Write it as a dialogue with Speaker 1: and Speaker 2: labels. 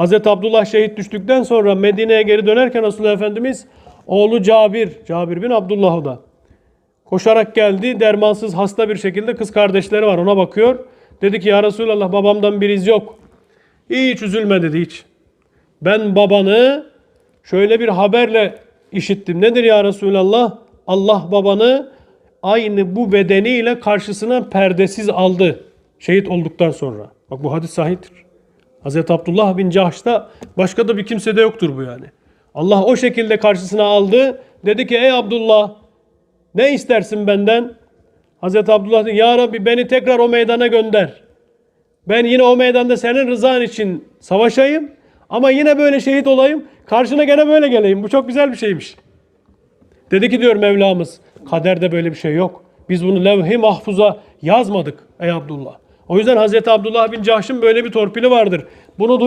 Speaker 1: Hazreti Abdullah şehit düştükten sonra Medine'ye geri dönerken Resulullah Efendimiz oğlu Cabir, Cabir bin Abdullah o da. Koşarak geldi. Dermansız hasta bir şekilde kız kardeşleri var ona bakıyor. Dedi ki ya Resulallah babamdan bir iz yok. Hiç üzülme dedi hiç. Ben babanı şöyle bir haberle işittim. Nedir ya Resulallah? Allah babanı aynı bu bedeniyle karşısına perdesiz aldı. Şehit olduktan sonra. Bak bu hadis sahihtir. Hazreti Abdullah bin Cahş'ta başka da bir kimsede yoktur bu yani. Allah o şekilde karşısına aldı. Dedi ki ey Abdullah ne istersin benden? Hazreti Abdullah dedi ya Rabbi beni tekrar o meydana gönder. Ben yine o meydanda senin rızan için savaşayım. Ama yine böyle şehit olayım. Karşına gene böyle geleyim. Bu çok güzel bir şeymiş. Dedi ki diyor Mevlamız, kaderde böyle bir şey yok. Biz bunu levh-i mahfuza yazmadık ey Abdullah. O yüzden Hazreti Abdullah bin Cahş'ın böyle bir torpili vardır. Bunu